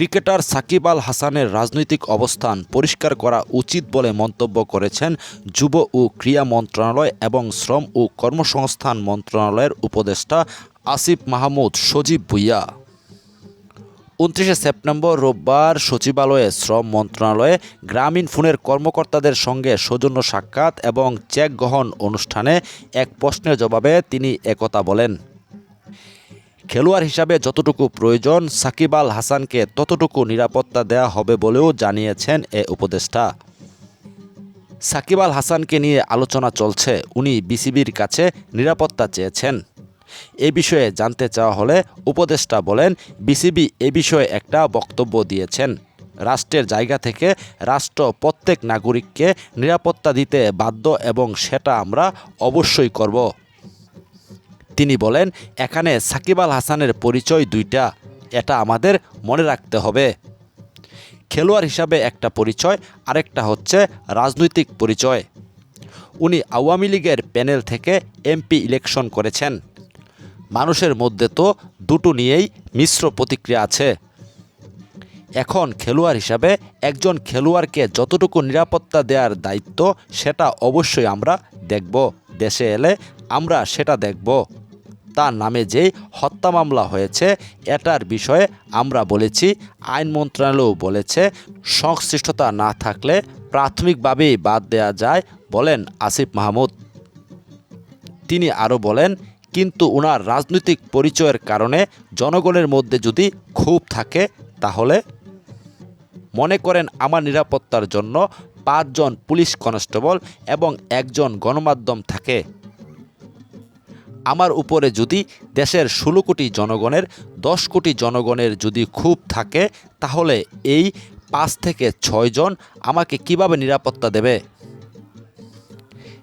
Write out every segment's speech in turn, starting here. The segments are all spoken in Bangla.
ক্রিকেটার সাকিব আল হাসানের রাজনৈতিক অবস্থান পরিষ্কার করা উচিত বলে মন্তব্য করেছেন যুব ও ক্রীড়া মন্ত্রণালয় এবং শ্রম ও কর্মসংস্থান মন্ত্রণালয়ের উপদেষ্টা আসিফ মাহমুদ সজীব ভুইয়া। উনত্রিশে সেপ্টেম্বর রোববার সচিবালয়ে শ্রম মন্ত্রণালয়ে গ্রামীণ ফোনের কর্মকর্তাদের সঙ্গে সৌজন্য সাক্ষাৎ এবং চেক গ্রহণ অনুষ্ঠানে এক প্রশ্নের জবাবে তিনি একথা বলেন। খেলোয়াড় হিসাবে যতটুকু প্রয়োজন, সাকিব আল হাসানকে ততটুকু নিরাপত্তা দেওয়া হবে বলেও জানিয়েছেন এ উপদেষ্টা। সাকিব আল হাসানকে নিয়ে আলোচনা চলছে, উনি বিসিবির কাছে নিরাপত্তা চেয়েছেন। এ বিষয়ে জানতে চাওয়া হলে উপদেষ্টা বলেন, বিসিবি এ বিষয়ে একটা বক্তব্য দিয়েছেন। রাষ্ট্রের জায়গা থেকে রাষ্ট্র প্রত্যেক নাগরিককে নিরাপত্তা দিতে বাধ্য এবং সেটা আমরা অবশ্যই করব। তিনি বলেন, এখানে সাকিব আল হাসানের পরিচয় দুইটা, এটা আমাদের মনে রাখতে হবে। খেলোয়াড় হিসাবে একটা পরিচয়, আরেকটা হচ্ছে রাজনৈতিক পরিচয়। উনি আওয়ামী লীগের প্যানেল থেকে এমপি ইলেকশন করেছেন। মানুষের মধ্যে তো দুটো নিয়েই মিশ্র প্রতিক্রিয়া আছে। এখন খেলোয়াড় হিসাবে একজন খেলোয়াড়কে যতটুকু নিরাপত্তা দেওয়ার দায়িত্ব, সেটা অবশ্যই আমরা দেখব। দেশে এলে আমরা সেটা দেখব। তার নামে যেই হত্যা মামলা হয়েছে, এটার বিষয়ে আমরা বলেছি, আইন মন্ত্রণালয়ও বলেছে, সংশ্লিষ্টতা না থাকলে প্রাথমিকভাবেই বাদ দেওয়া যায় বলেন আসিফ মাহমুদ। তিনি আরও বলেন, কিন্তু ওনার রাজনৈতিক পরিচয়ের কারণে জনগণের মধ্যে যদি ক্ষোভ থাকে, তাহলে মনে করেন আমার নিরাপত্তার জন্য পাঁচজন পুলিশ কনস্টেবল এবং একজন গণমাধ্যম থাকে। আমার উপরে যদি দেশের ষোলো কোটি জনগণের দশ কোটি জনগণের যদি ক্ষোভ থাকে, তাহলে এই পাঁচ থেকে ছয়জন আমাকে কীভাবে নিরাপত্তা দেবে?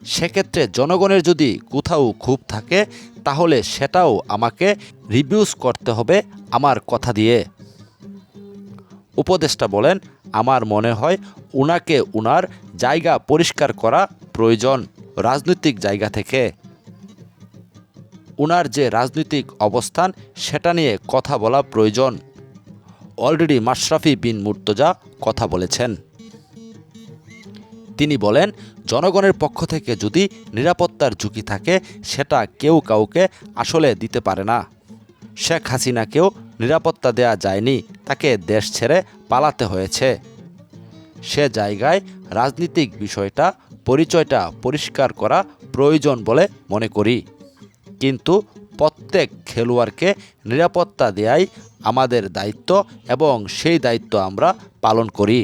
সেক্ষেত্রে জনগণের যদি কোথাও ক্ষোভ থাকে, তাহলে সেটাও আমাকে রিভিউজ করতে হবে আমার কথা দিয়ে। উপদেষ্টা বলেন, আমার মনে হয় উনাকে উনার জায়গা পরিষ্কার করা প্রয়োজন রাজনৈতিক জায়গা থেকে। উনার যে রাজনৈতিক অবস্থান, সেটা নিয়ে কথা বলা প্রয়োজন। অলরেডি মাশরাফি বিন মুর্তজা কথা বলেছেন। তিনি বলেন, জনগণের পক্ষ থেকে যদি নিরাপত্তার ঝুঁকি থাকে, সেটা কেউ কাউকে আসলে দিতে পারে না। শেখ হাসিনাকেও নিরাপত্তা দেয়া যায়নি, তাকে দেশ ছেড়ে পালাতে হয়েছে। সে জায়গায় রাজনীতিক বিষয়টা, পরিচয়টা পরিষ্কার করা প্রয়োজন বলে মনে করি। কিন্তু প্রত্যেক খেলোয়াড়কে নিরাপত্তা দেয়াই আমাদের দায়িত্ব এবং সেই দায়িত্ব আমরা পালন করি।